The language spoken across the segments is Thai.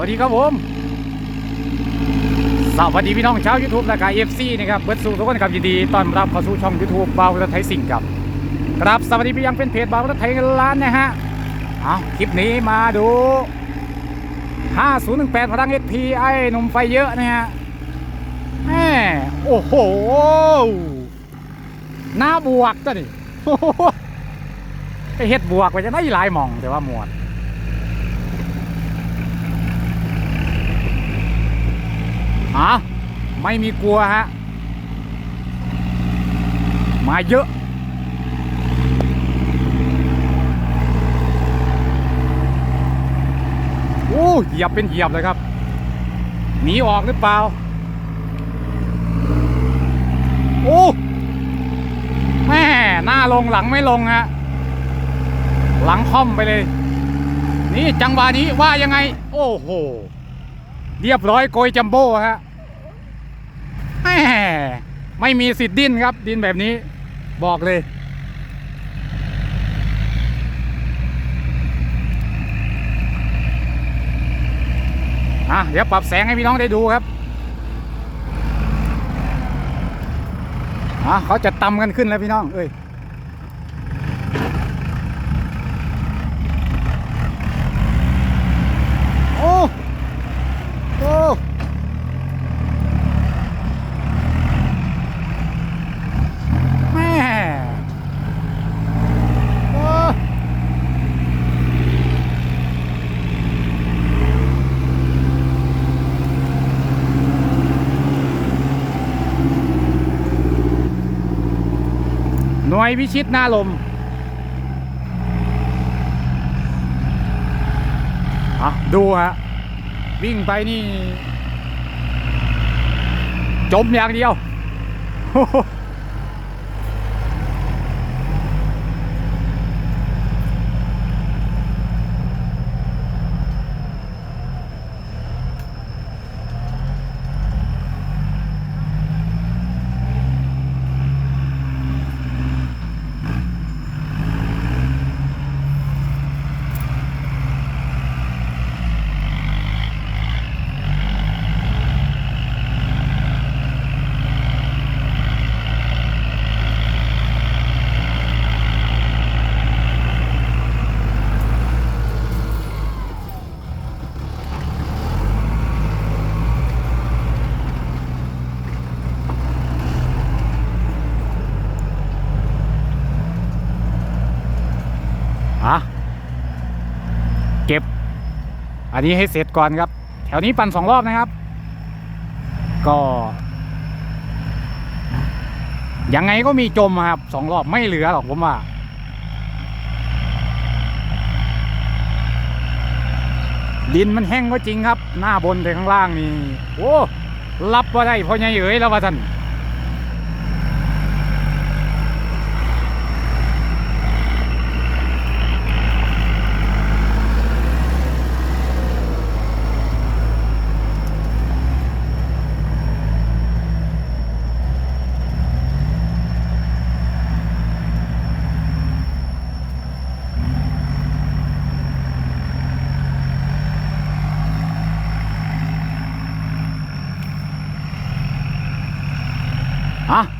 วัสดีครับผม สวัสดีพี่น้องชาว YouTube และกายเอฟซีนะครับเบิร์ดสู่ทุกคนครับยินดีต้อนรับเข้าสู่ช่อง YouTube บาวรถไทยสิ่งครับครับสวัสดีพี่ยังเป็นเพจบาวรถไทยเงินล้านนะฮะเอาคลิปนี้มาดู 5018พลัง SP ไอ้หนุ่มไฟเยอะนะฮะแหมโอ้โหหน้าบวกจ้ะนี่ไปเฮ็ดบวกไปจะได้หลายมองแต่ว่าหมวด ฮะไม่มีกลัวฮะ มาเยอะ โอ้เหยียบเป็นเหยียบเลยครับ หนีออกหรือเปล่า โอ้แม่หน้าลงหลังไม่ลงฮะ หลังค่อมไปเลย นี่จังหวะนี้ว่ายังไง โอ้โห เรียบร้อยโกยจัมโบ้ฮะแม่ไม่มีสิทธิ์ดิ้นครับ ดินแบบนี้ บอกเลย อะ เดี๋ยวปรับแสงให้พี่น้องได้ดูครับ อะเขาจะตำกันขึ้นแล้วพี่น้อง เอ้ย โอ้ โอ้แม่โอ้ห น่วยพิชิตหน้าลมอะดูฮะวิ่งไปนี่ จมอย่างเดียว เก็บ อันนี้ให้เสร็จก่อนครับ แถวนี้ปั่นสองรอบนะครับ ก็ ยังไงก็มีจมครับสองรอบไม่เหลือหรอกผมว่าดินมันแห้งก็จริงครับ หน้าบนแต่ข้างล่างนี่ โอ้รับว่าได้พ่อใหญ่เอ๋ยแล้วว่าท่าน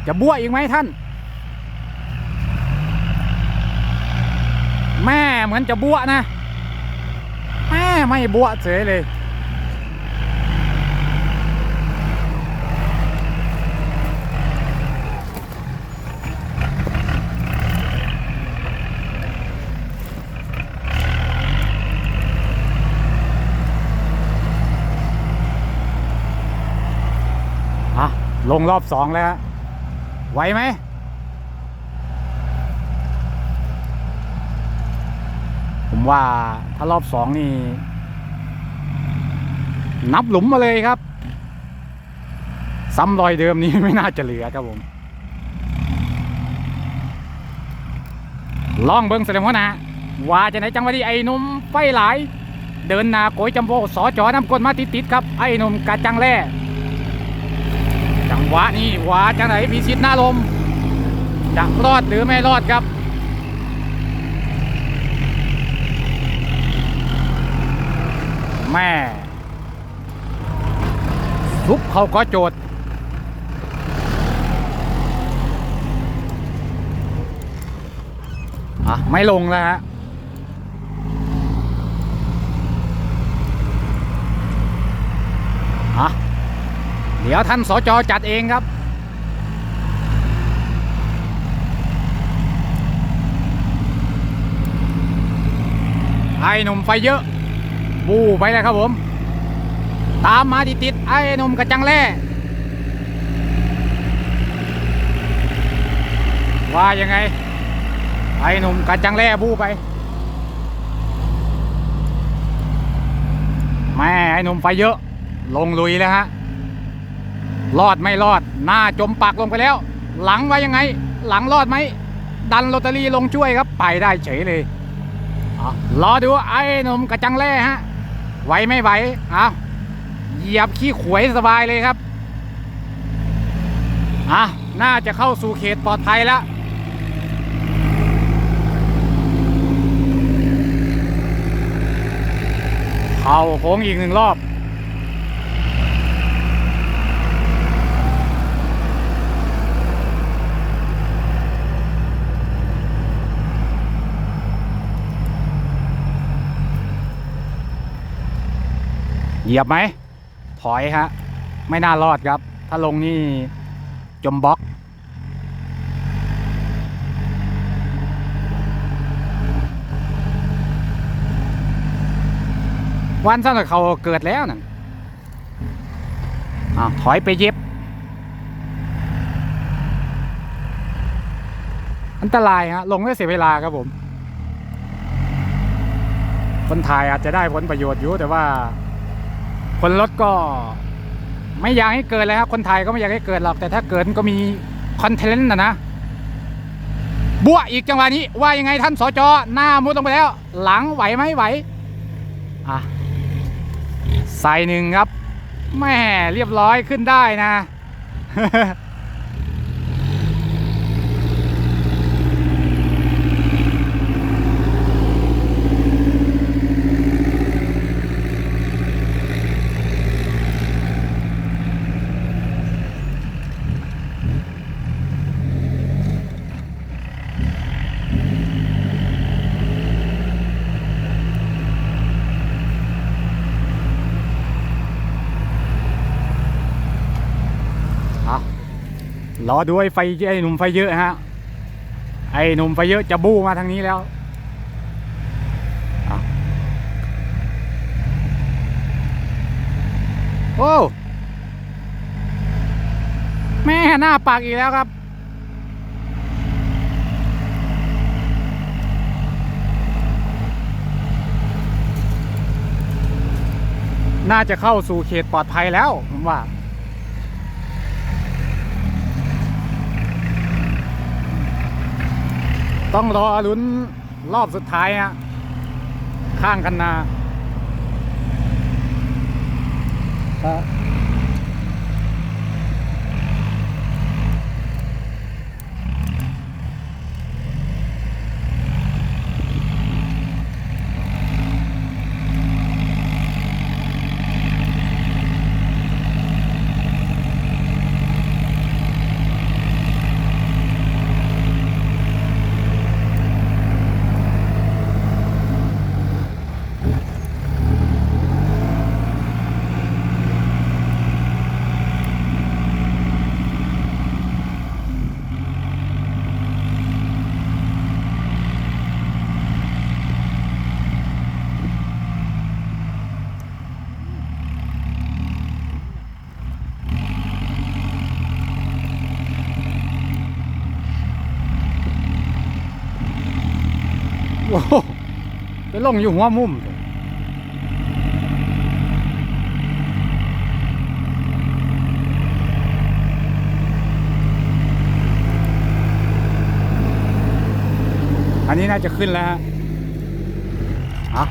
จะบ้วอีกไหมท่าน แม่เหมือนจะบ้วนะ แม่ไม่บ้วเฉยเลยอะลงรอบสองแล้ว ไหวไหมผมว่าถ้ารอบสองนี่ นับหลุมมาเลยครับ ซ้ำรอยเดิมนี้ไม่น่าจะเหลือครับผม ลองเบิ้งแสดงว่านะ ว่าจะไหนจังหวะที่ไอ้นุ่มไฟหลาย เดินนาโกยจำโบสอจอน้ำกลนมาติดๆครับ ไอ้นุ่มกาจังแร่ วะนี้หวาจังไหนพิชิตหน้าลมจะรอดหรือไม่รอดครับ แม่ซุปเขาก็โจทย์อะ ไม่ลงแล้วฮะอะ เดี๋ยวท่านสจจัดเองครับ ไอ้หนุ่มไฟเยอะ บูไปเลยครับผม ตามมาติดๆไอ้หนุ่มกระจังแล่ว่ายังไง ไอ้หนุ่มกระจังแล่บูไปแม่ไอ้หนุ่มไฟเยอะ ลงลุยแล้วฮะ รอดไม่รอด หน้าจมปักลงไปแล้ว หลังว่ายังไง หลังรอดไหม ดันลอตเตอรี่ลงช่วยครับ ไปได้เฉยเลยรอดูไอ้หนุ่มกระจังแล่ฮะ ไหวไม่ไหวเอาเหยียบขี้ขวยสบายเลยครับอะน่าจะเข้าสู่เขตปลอดภัยแล้วเข้าโค้งอีกหนึ่งรอบ เหยียบไหม ถอยฮะ ไม่น่ารอดครับ ถ้าลงนี่จมบล็อก วันสำหรับเขาเกิดแล้วนั่นอ้าวถอยไปเย็บ อันตรายฮะ ลงแล้วเสียเวลาครับผมคนถ่ายอาจจะได้ผลประโยชน์อยู่แต่ว่า คนรถก็ไม่อยากให้เกิดเลยครับ คนไทยก็ไม่อยากให้เกิดหรอก แต่ถ้าเกิดก็มีคอนเทนต์นะนะบัวอีกจังหวะนี้ ว่ายังไงท่านสจหน้ามุดลงไปแล้ว หลังไหวไหมไหวอะใส่หนึ่งครับแม่เรียบร้อยขึ้นได้นะ รอดูไอ้ไฟไอ้หนุ่มไฟเยอะฮะ ไอ้หนุ่มไฟเยอะจะบู้มาทางนี้แล้วโอ้แม่หน้าปากอีกแล้วครับ น่าจะเข้าสู่เขตปลอดภัยแล้วผมว่า ต้องรอลุ้นรอบสุดท้ายฮะข้างกันนาครับ โอ้โหไปลงอยู่หัวมุมอันนี้น่าจะขึ้นแล้วฮะ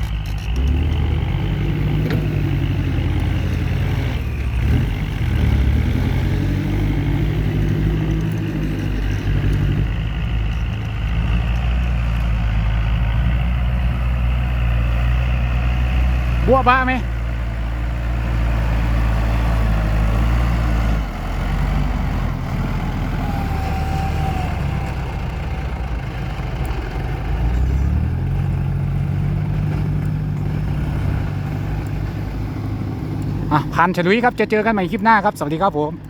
ะบ้ไหมอะพันฉลุยครับจะเจอกันใหม่คลิปหน้าครับ สวัสดีครับผม